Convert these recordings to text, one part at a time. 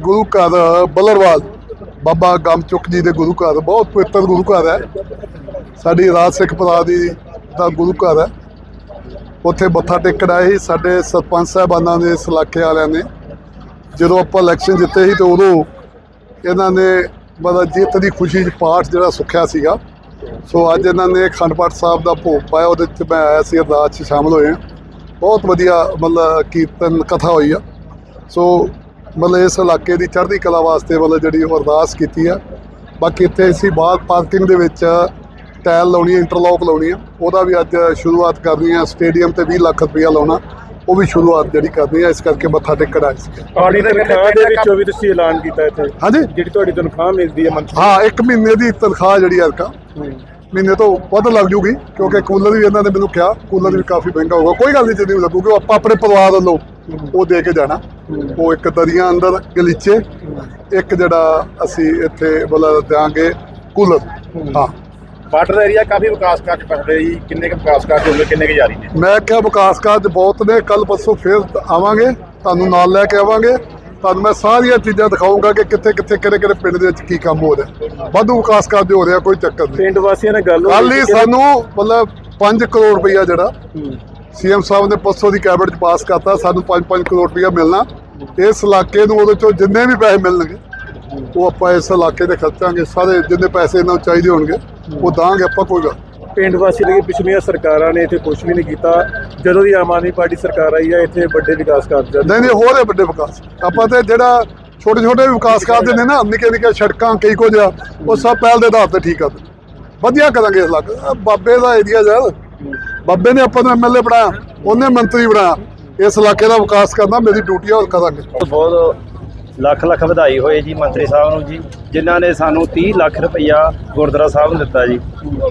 ਗੁਰੂ ਘਰ ਬੱਲਰਵਾਲ। ਬਾਬਾ ਗਮਚੁਕ ਜੀ ਦੇ ਗੁਰੂ ਘਰ, ਬਹੁਤ ਪਵਿੱਤਰ ਗੁਰੂ ਘਰ ਹੈ। ਸਾਡੀ ਰਾਜ ਸਿੱਖ ਭਰਾ ਦੀ ਦਾ ਗੁਰੂ ਘਰ ਹੈ। ਉੱਥੇ ਮੱਥਾ ਟੇਕਣ ਆਏ ਸੀ ਸਾਡੇ ਸਰਪੰਚ ਸਾਹਿਬਾਨਾਂ ਦੇ ਸਲਾਕੇ ਵਾਲਿਆਂ ਨੇ। ਜਦੋਂ ਆਪਾਂ ਇਲੈਕਸ਼ਨ ਜਿੱਤੇ ਸੀ ਤੇ ਉਦੋਂ ਇਹਨਾਂ ਨੇ ਮਤਲਬ ਜਿੱਤ ਦੀ ਖੁਸ਼ੀ 'ਚ ਪਾਠ ਜਿਹੜਾ ਸੁੱਖਿਆ ਸੀਗਾ। ਸੋ ਅੱਜ ਇਹਨਾਂ ਨੇ ਅਖੰਡ ਪਾਠ ਸਾਹਿਬ ਦਾ ਭੋਗ ਪਾਇਆ, ਉਹਦੇ 'ਚ ਮੈਂ ਆਇਆ ਸੀ ਅਰਦਾਸ 'ਚ ਸ਼ਾਮਲ ਹੋਏ ਹਾਂ। ਬਹੁਤ ਵਧੀਆ ਮਤਲਬ ਕੀਰਤਨ ਕਥਾ ਹੋਈ ਆ। ਸੋ ਮਤਲਬ ਇਸ ਇਲਾਕੇ ਦੀ ਚੜ੍ਹਦੀ ਕਲਾ ਵਾਸਤੇ ਮਤਲਬ ਜਿਹੜੀ ਉਹ ਅਰਦਾਸ ਕੀਤੀ ਆ। ਬਾਕੀ ਇੱਥੇ ਅਸੀਂ ਬਾਹਰ ਪਾਰਕਿੰਗ ਦੇ ਵਿੱਚ ਟਾਇਲ ਲਾਉਣੀ ਇੰਟਰਲੌਕ ਲਾਉਣੀ ਆ। ਉਹਦਾ ਵੀ ਅੱਜ ਸ਼ੁਰੂਆਤ ਕਰਨੀ ਆ ਸਟੇਡੀਅਮ ਤੇ 20 ਲੱਖ ਰੁਪਇਆ ਲਾਉਣਾ। ਉਹ ਵੀ ਸ਼ੁਰੂਆਤ ਜਿਹੜੀ ਕਰਨੀ ਆ ਇਸ ਕਰਕੇ ਮੱਥਾ ਟੇਕਣ ਆਏ ਸੀ ਤੁਹਾਡੀ ਤਨਖਾਹ ਦੇ ਵਿੱਚੋਂ ਵੀ ਤੁਸੀਂ ਐਲਾਨ ਕੀਤਾ ਇੱਥੇ? ਹਾਂਜੀ? ਜਿਹੜੀ ਤੁਹਾਡੀ ਤਨਖਾਹ ਮਿਲਦੀ ਹੈ ਮੰਥਲੀ ਹਾਂ ਇੱਕ ਮਹੀਨੇ ਦੀ ਤਨਖਾਹ ਜਿਹੜੀ ਅਰਕਾ ਮਹੀਨੇ ਤੋਂ ਵੱਧ ਲੱਗ ਜੂਗੀ ਕਿਉਂਕਿ ਕੂਲਰ ਵੀ ਇਹਨਾਂ ਨੇ ਮੈਨੂੰ ਕਿਹਾ। ਕੂਲਰ ਵੀ ਕਾਫੀ ਮਹਿੰਗਾ ਹੋਊਗਾ। ਕੋਈ ਗੱਲ ਨਹੀਂ ਜਿੰਨੀ ਵੀ ਲੱਗੂਗੀ ਉਹ ਆਪਾਂ ਆਪਣੇ ਪਰਿਵਾਰ ਵੱਲੋਂ ਉਹ ਦੇ ਕੇ ਜਾਣਾ। ਉਹ ਇੱਕ ਦਰੀਆਂ ਅੰਦਰ ਗਲੀਚੇ ਇੱਕ ਜਿਹੜਾ ਅਸੀਂ ਇੱਥੇ ਮਤਲਬ ਦਿਆਂਗੇ ਕੂਲਰ। ਹਾਂ। ਬਾਰਡਰ ਏਰੀਆ ਕਾਫੀ ਵਿਕਾਸ ਕਾਰਜ ਪੜਦੇ ਜੀ। ਕਿੰਨੇ ਕੁ ਵਿਕਾਸ ਕਾਰਜ ਹੋਣਗੇ ਕਿੰਨੇ ਕੁ ਜਾਰੀ ਨੇ? ਮੈਂ ਕਿਹਾ ਵਿਕਾਸ ਕਾਰਜ ਬਹੁਤ ਨੇ। ਕੱਲ ਪਰਸੋਂ ਫੇਰ ਆਵਾਂਗੇ। ਤੁਹਾਨੂੰ ਨਾਲ ਲੈ ਕੇ ਆਵਾਂਗੇ। ਤੁਹਾਨੂੰ ਮੈਂ ਸਾਰੀਆਂ ਚੀਜ਼ਾਂ ਦਿਖਾਊਂਗਾ ਕਿ ਕਿੱਥੇ ਕਿੱਥੇ ਕਿਹੜੇ ਕਿਹੜੇ ਪਿੰਡ ਦੇ ਵਿੱਚ ਕੀ ਕੰਮ ਹੋ ਰਿਹਾ। ਵਾਧੂ ਵਿਕਾਸ ਕਾਰਜ ਹੋ ਰਿਹਾ ਕੋਈ ਚੱਕਰ ਨਹੀਂ। ਪਿੰਡ ਵਾਸੀਆਂ ਨਾਲ ਗੱਲ ਕੱਲ ਹੀ ਕਿ- ਸਾਨੂੰ ਮਤਲਬ 5 ਕਰੋੜ ਰੁਪਈਆ ਜਿਹੜਾ। ਸੀਐਮ ਸਾਹਿਬ ਨੇ ਪਰਸੋਂ ਦੀ ਕੈਬਨਿਟ 'ਚ ਪਾਸ ਕਰਤਾ ਸਾਨੂੰ 5-5 ਕਰੋੜ ਰੁਪਈਆ ਮਿਲਣਾ। ਇਸ ਇਲਾਕੇ ਨੂੰ ਉਹਦੇ ਚੋਂ ਜਿੰਨੇ ਵੀ ਪੈਸੇ ਮਿਲਣਗੇ ਉਹ ਆਪਾਂ ਇਸ ਇਲਾਕੇ ਦੇ ਖਰਚਾਂਗੇ ਸਾਰੇ ਜਿੰਨੇ ਪੈਸੇ ਇਹਨਾਂ ਨੂੰ ਚਾਹੀਦੇ ਹੋਣਗੇ ਉਹ ਦਾਂਗੇ ਆਪਾਂ ਕੋਈ ਗੱਲ ਪਿੰਡ ਵਾਸੀ ਲਈ ਪਿਛਲੀਆਂ ਸਰਕਾਰਾਂ ਨੇ ਇੱਥੇ ਕੁਝ ਵੀ ਨਹੀਂ ਕੀਤਾ। ਜਦੋਂ ਦੀ ਆਮ ਆਦਮੀ ਪਾਰਟੀ ਸਰਕਾਰ ਆਈ ਹੈ ਇੱਥੇ ਵੱਡੇ ਵਿਕਾਸ ਕਾਰਜ ਨਹੀਂ ਨਹੀਂ ਹੋ ਰਹੇ ਵੱਡੇ ਵਿਕਾਸ। ਆਪਾਂ ਤੇ ਜਿਹੜਾ ਛੋਟੇ ਛੋਟੇ ਵਿਕਾਸ ਕਰਦੇ ਨੇ ਨਾ ਨਿੱਕੇ ਨਿੱਕੇ ਸੜਕਾਂ ਕਈ ਕੁਝ ਆ ਉਹ ਸਭ ਪਹਿਲ ਦੇ ਆਧਾਰ ਤੇ ਠੀਕ ਕਰ ਵਧੀਆ ਕਰਾਂਗੇ ਇਸ ਇਲਾਕੇ। ਆਹ ਬਾਬੇ ਦਾ ਏਰੀਆ ਯਾਰ ਬਾਬੇ ਨੇ ਆਪਾਂ ਨੂੰ ਐਮਐਲਏ ਬਣਾਇਆ ਉਹਨੇ ਮੰਤਰੀ ਬਣਾਇਆ। ਇਸ ਇਲਾਕੇ ਦਾ ਵਿਕਾਸ ਕਰਨਾ ਮੇਰੀ ਡਿਊਟੀ ਆ ਉਹ ਕਰਾਂਗੇ। ਬਹੁਤ ਲੱਖ ਲੱਖ ਵਧਾਈ ਹੋਏ ਜੀ ਮੰਤਰੀ ਸਾਹਿਬ ਨੂੰ ਜੀ ਜਿਨ੍ਹਾਂ ਨੇ ਸਾਨੂੰ 30 ਲੱਖ ਰੁਪਈਆ ਗੁਰਦੁਆਰਾ ਸਾਹਿਬ ਨੂੰ ਦਿੱਤਾ ਜੀ।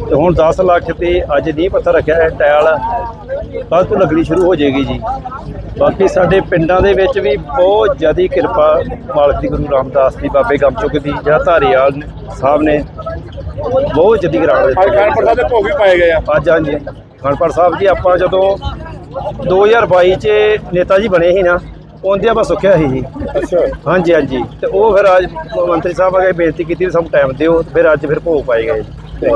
ਤੇ ਹੁਣ 10 ਲੱਖ ਤੇ ਅੱਜ ਨਹੀਂ ਪੱਥਰ ਰੱਖਿਆ ਹੈ ਟਾਇਲ ਕੱਲ੍ਹ ਤੋਂ ਲੱਗਣੀ ਸ਼ੁਰੂ ਹੋ ਜਾਏਗੀ ਜੀ। ਬਾਕੀ ਸਾਡੇ ਪਿੰਡਾਂ ਦੇ ਵਿੱਚ ਵੀ ਬਹੁਤ ਜ਼ਿਆਦੀ ਕਿਰਪਾ ਮਾਲਕ ਦੀ ਗੁਰੂ ਰਾਮਦਾਸ ਦੀ ਬਾਬੇ ਗਮਚੁਕ ਦੀ ਜਿਹੜਾ ਧਾਰੀਵਾਲ ਸਾਹਿਬ ਨੇ ਬਹੁਤ ਜਦੀ ਸਾਹਿਬ ਦੇ ਭੋਗ ਵੀ ਪਾਏ ਗਏ ਆ। ਅੱਜ ਹਾਂਜੀ। ਖਣਪੜ ਸਾਹਿਬ ਜੀ ਆਪਾਂ ਜਦੋਂ 2022 ਚ ਨੇਤਾ ਜੀ ਬਣੇ ਸੀ ਨਾ ਉਹਦੇ ਆਪਾਂ ਸੁੱਖਿਆ ਸੀ ਜੀ। ਅੱਛਾ। ਹਾਂਜੀ ਹਾਂਜੀ। ਤੇ ਉਹ ਫਿਰ ਅੱਜ ਮੰਤਰੀ ਸਾਹਿਬ ਕੇ ਬੇਨਤੀ ਕੀਤੀ ਵੀ ਸਾਨੂੰ ਟਾਈਮ ਦਿਓ ਫਿਰ ਅੱਜ ਫਿਰ ਭੋਗ ਪਾਏ ਗਏ ਜੀ।